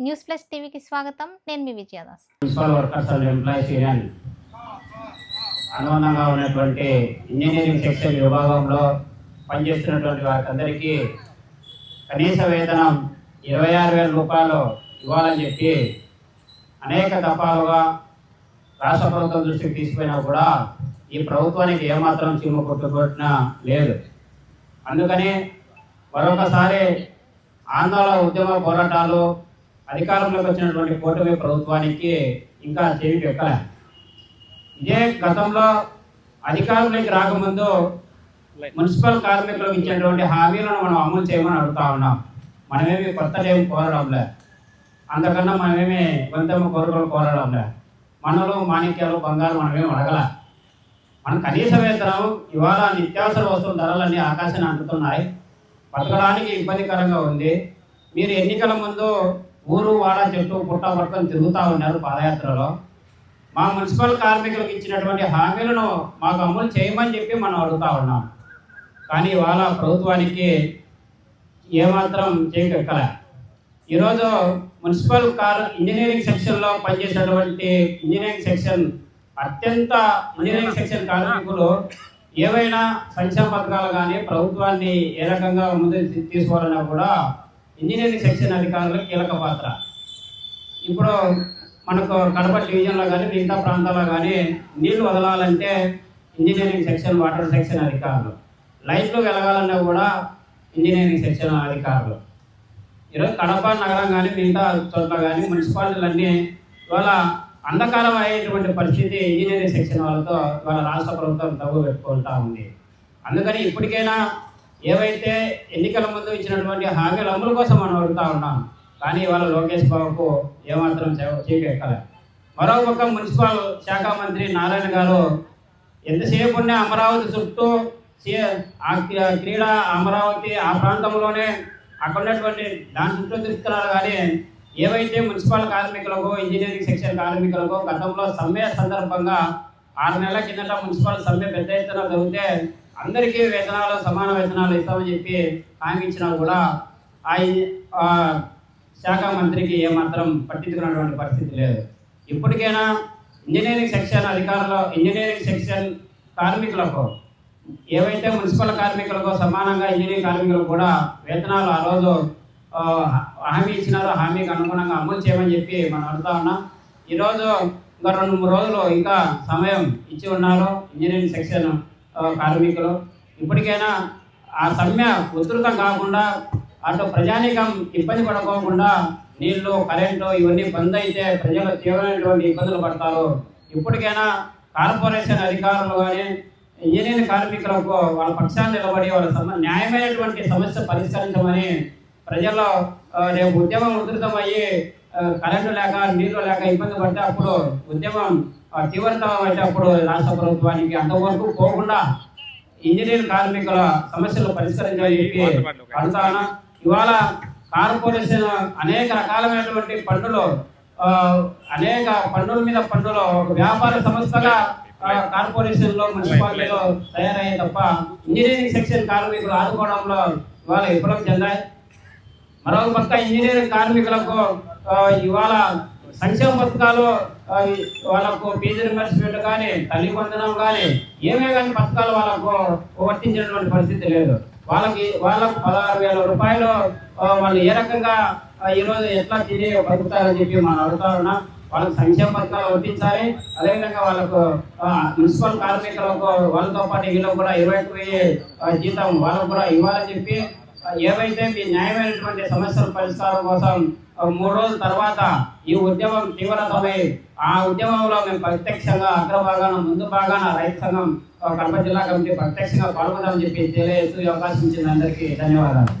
News plus టీవీకి స్వాగతం. నేను మీ Vijayadas. Municipal workers and employees union. అనుబంధంగా ఉన్నటువంటి ఇంజనీరింగ్ సెక్షన్ విభాగంలో పనిచేస్తున్నటువంటి వారికి కనీస వేతనం ఇరవై ఆరు వేల రూపాయలు ఇవ్వాలని చెప్పి అనేక దఫాలుగా రాష్ట్ర ప్రభుత్వం దృష్టికి తీసుకుపోయినా కూడా ఈ ప్రభుత్వానికి ఏమాత్రం చీమ కొట్టుకొట్టిన లేదు. అందుకని మరొకసారి ఆందోళన ఉద్యమ పోరాటాలు అధికారంలోకి వచ్చినటువంటి కూటమి ప్రభుత్వానికి ఇంకా చెవి ఎక్కలే. ఇదే గతంలో అధికారంలోకి రాకముందు మున్సిపల్ కార్మికులకు ఇచ్చినటువంటి హామీలను మనం అమలు చేయమని అడుగుతా ఉన్నాం. మనమేమి కొత్తలేమి కోరడంలే. అంతకన్నా మనమేమి గొంతెమ్మ కోరికలు కోరడంలే. మనలు మాణిక్యాలు బంగారు మనమేమి అడగల. మన కనీస వేతనం ఇవాళ నిత్యావసర వస్తువుల ధరలన్నీ ఆకాశాన్ని అంటుతున్నాయి. బతకడానికి ఇబ్బందికరంగా ఉంది. మీరు ఎన్నికల ముందు ఊరు వాడ చెట్టు పుట్ట పట్టుకొని తిరుగుతూ ఉన్నారు పాదయాత్రలో. మా మున్సిపల్ కార్మికులకు ఇచ్చినటువంటి హామీలను మాకు అమలు చేయమని చెప్పి మనం అడుగుతా ఉన్నాం. కానీ వాళ్ళ ప్రభుత్వానికి ఏమాత్రం చేయకెక్కలే ఈరోజు మున్సిపల్ కార్ ఇంజనీరింగ్ సెక్షన్లో పనిచేసేటువంటి ఇంజనీరింగ్ సెక్షన్ అత్యంత ఇంజనీరింగ్ సెక్షన్ కార్మికులు ఏవైనా సంక్షేమ పథకాలు కానీ ప్రభుత్వాన్ని ఏ రకంగా ముందు తీసుకోవాలన్నా కూడా ఇంజనీరింగ్ సెక్షన్ అధికారులు కీలక పాత్ర. ఇప్పుడు మనకు కడప డివిజన్లో కానీ మిగతా ప్రాంతాల్లో కానీ నీళ్ళు వదలాలంటే ఇంజనీరింగ్ సెక్షన్ వాటర్ సెక్షన్ అధికారులు. లైట్లు వెలగాలన్నా కూడా ఇంజనీరింగ్ సెక్షన్ అధికారులు. ఈరోజు కడప నగరం కానీ మిగతా చోట్ల కానీ మున్సిపాలిటీలన్నీ ఇవాళ అంధకారం అయ్యేటువంటి పరిస్థితి ఇంజనీరింగ్ సెక్షన్ వాళ్ళతో ఇవాళ రాష్ట్ర ప్రభుత్వం తగ్గు పెట్టుకుంటా ఉంది. అందుకని ఇప్పటికైనా ఏవైతే ఎన్నికల ముందు ఇచ్చినటువంటి హామీల అమలు కోసం మనం అడుగుతూ ఉన్నాం కానీ ఇవాళ లోకేష్ బాబుకు ఏమాత్రం చీకెక్కలే మరోపక్క మున్సిపల్ శాఖ మంత్రి నారాయణ గారు ఎంతసేపు ఉన్న అమరావతి చుట్టూ ఆ క్రీడా అమరావతి ఆ ప్రాంతంలోనే అక్కడ ఉన్నటువంటి దాని చుట్టూ తిరుగుతున్నారు కానీ ఏవైతే మున్సిపల్ కార్మికులకు ఇంజనీరింగ్ సెక్షన్ కార్మికులకు గతంలో సమ్మె సందర్భంగా ఆరు నెలల కిందట మున్సిపల్ సమ్మె పెద్ద ఎత్తున జరిగితే అందరికీ వేతనాలు సమాన వేతనాలు ఇస్తామని చెప్పి హామీ ఇచ్చినా కూడా ఆ శాఖ మంత్రికి ఏమాత్రం పట్టించుకున్నటువంటి పరిస్థితి లేదు. ఇప్పటికైనా ఇంజనీరింగ్ సెక్షన్ అధికారులు ఇంజనీరింగ్ సెక్షన్ కార్మికులకు ఏవైతే మున్సిపల్ కార్మికులకు సమానంగా ఇంజనీరింగ్ కార్మికులకు కూడా వేతనాలు ఆ రోజు హామీ ఇచ్చినారో హామీకి అనుగుణంగా అమలు చేయమని చెప్పి మనం అడుగుతా ఉన్నాం. ఈరోజు ఇంకా రెండు మూడు రోజులు ఇంకా సమయం ఇచ్చి ఉన్నారు ఇంజనీరింగ్ సెక్షన్ కార్మికులు. ఇప్పటికైనా ఆ సమ్మె ఉధృతం కాకుండా అటు ప్రజానీకం ఇబ్బంది పడుకోకుండా నీళ్ళు కరెంటు ఇవన్నీ బంద్ అయితే ప్రజలు తీవ్రమైనటువంటి ఇబ్బందులు పడతారు. ఇప్పటికైనా కార్పొరేషన్ అధికారులు కానీ ఇంజనీరింగ్ కార్మికులకు వాళ్ళ పక్షాన్ని నిలబడి వాళ్ళ సమ న్యాయమైనటువంటి సమస్య పరిష్కరించమని ప్రజల్లో రేపు ఉద్యమం ఉధృతమయ్యి అయ్యి కరెంటు లేక నీళ్ళు లేక ఇబ్బంది పడితే అప్పుడు ఉద్యమం తీవ్రతరం అయితే అప్పుడు రాష్ట్ర ప్రభుత్వానికి అంతవరకు పోకుండా ఇంజనీర్ కార్మికుల సమస్యలు పరిష్కరించాలని చెప్పి అడుగుతాను ఇవాళ కార్పొరేషన్ అనేక రకాలమైనటువంటి పన్నులు అనేక పన్నుల మీద పన్నులు వ్యాపార సంస్థగా ఆ, కార్పొరేషన్లో మున్సిపాలిటీలో తయారయ్యాయి తప్ప ఇంజనీరింగ్ సెక్షన్ కార్మికులు ఆదుకోవడంలో ఇవాళ విఫలం చెందాయి. మరొక పక్క ఇంజనీరింగ్ కార్మికులకు ఇవాళ సంక్షేమ పథకాలు వాళ్ళకు ఫీజు రిమర్స్మెంట్ కానీ తల్లి వందనం కానీ ఏమే కానీ పథకాలు వాళ్ళకు వర్తించినటువంటి పరిస్థితి లేదు. వాళ్ళకి వాళ్ళకు పదహారు వేల రూపాయలు వాళ్ళు ఏ రకంగా ఈరోజు ఎట్లా తిరిగి బతుకుతారని చెప్పి మనం అడుగుతా వాళ్ళకి సంక్షేమ పథకాలు వర్తించాలి. అదేవిధంగా వాళ్ళకు మున్సిపల్ కార్మికులకు వాళ్ళతో పాటు వీళ్ళకు కూడా ఇరవై ఒక్క వెయ్యి జీతం వాళ్ళకు కూడా ఇవ్వాలని చెప్పి ఏవైతే మీ న్యాయమైనటువంటి సమస్యల పరిష్కారం కోసం మూడు రోజుల తర్వాత ఈ ఉద్యమం తీవ్రతమై ఆ ఉద్యమంలో మేము ప్రత్యక్షంగా అగ్రభాగాన ముందు భాగాన రైతు సంఘం కడప జిల్లా కమిటీ ప్రత్యక్షంగా పాల్గొందామని చెప్పి తెలియజేస్తూ అవకాశం ఇచ్చిన అందరికీ ధన్యవాదాలు.